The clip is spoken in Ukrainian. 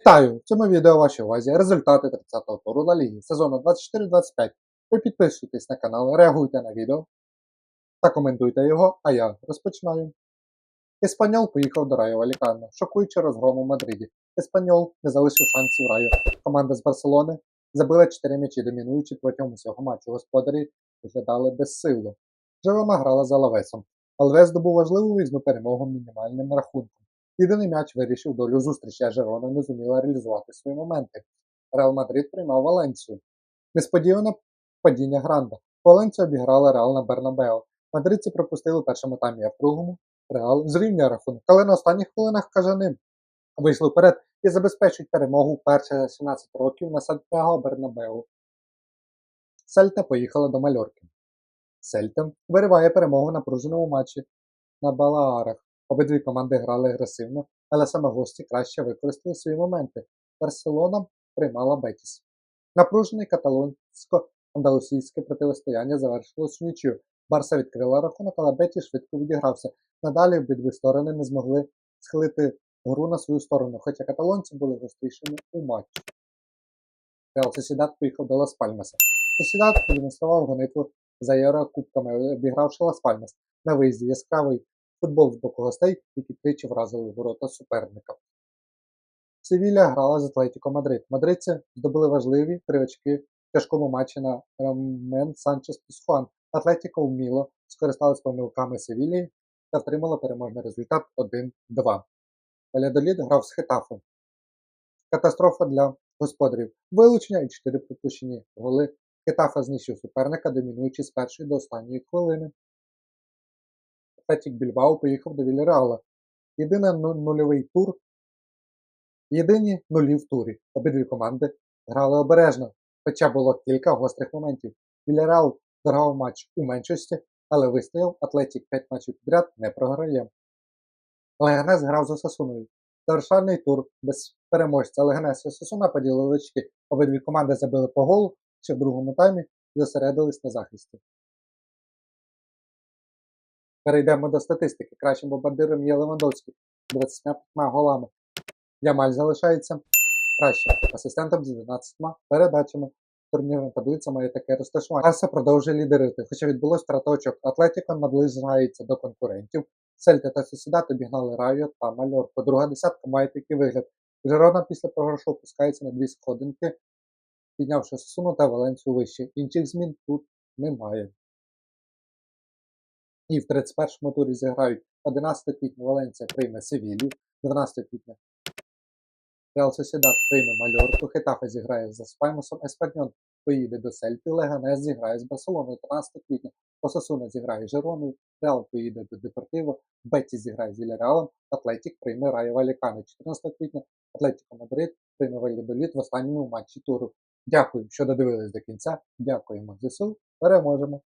Вітаю! В цьому відео вашій увазі результати 30-го туру Ла Ліги сезону 24-25. Ви підписуйтесь на канал, реагуйте на відео та коментуйте його, а я розпочинаю. Еспаньол поїхав до Райо Валікано, шокуючи розгром у Мадриді. Еспаньол не залишив шансів Райо. Команда з Барселони забила 4 м'ячі, домінуючи протягом усього матчу. Господарі виглядали безсило. Жерона грала за Лавесом. Алвес здобув важливу візну перемогу мінімальним рахунком. Єдиний м'яч вирішив долю зустрічі, а Жерона не зуміла реалізувати свої моменти. Реал Мадрид приймав Валенцію. Несподіване падіння Гранда. Валенція обіграла Реал на Бернабео. Мадридці пропустили першому таймі, а в другому Реал зрівняв рахунок. Але на останніх хвилинах кажани вийшли вперед і забезпечують перемогу вперше за 17 років на Сантьяго Бернабеу. Сельта поїхала до Мальорки. Сельта вириває перемогу в напруженому матчі на Балаарах. Обидві команди грали агресивно, але саме гості краще використали свої моменти. Барселона приймала Бетіс. Напружене каталонсько-андалусійське протистояння завершилось нічю. Барса відкрила рахунок, але Бетіс швидко відігрався. Надалі обидві сторони не змогли схилити гру на свою сторону, хоча каталонці були гострішими у матчі. Реал Сосідат поїхав до Лас Пальмаса. Сосідат продемонстрував гонитву за Єврокубками, обігравши Лас Пальмас на виїзді яскравий футбол з боку гостей, які тричі вразили ворота суперника. Севілля грала з Атлетіко Мадрид. Мадридці здобули важливі три очки в тяжкому матчі на Рамен Санчес Пісхуан. Атлетіко вміло скористалась помилками Севілії та втримала переможний результат 1-2. Валядоліт грав з Хетафом. Катастрофа для господарів. Вилучення і 4 пропущені голи. Хетафа знищив суперника, домінуючи з першої до останньої хвилини. Атлетік Більбао поїхав до Вільяреала. Єдиний ну- нульовий тур. Єдині нулі в турі. Обидві команди грали обережно, хоча було кілька гострих моментів. Вільяреал дограв матч у меншості, але вистояв. Атлетік 5 матчів підряд не програє. Легенес грав за Сасуною. Завершальний тур без переможця. Легенес і Сасуна поділили очки. Обидві команди забили по голу, ще в другому таймі зосередились на захисті. Перейдемо до статистики. Кращим бомбардиром є Левандовський з 25 голами. Ямаль залишається кращим асистентом з 12 передачами. Турнірна таблиця має таке розташування. Арса продовжує лідерити, хоча відбулось втрата очок. Атлетіко наближається до конкурентів. Сельта та Сосідат обігнали Райо та Мальорку. Друга десятка має такий вигляд. Жерона після програшу опускається на дві сходинки, піднявши Сосуну та Валенцію вище. Інших змін тут немає. І в 31-му турі зіграють 11 квітня Валенція прийме Севілью, 12 квітня Реал Сосідат прийме Мальорку, Хетафе зіграє за Спаймусом, Еспаньон поїде до Сельти, Леганес зіграє з Барселоною 13 квітня, Осасуна зіграє з Жероною, Реал поїде до Депортиво, Бетті зіграє з Вільяреалом, Атлетік прийме Райо Валікане 14 квітня, Атлетіко Мадрид прийме Вальядоліт в останньому матчі туру. Дякую, що додивились до кінця. Дякуємо ЗСУ. Переможемо!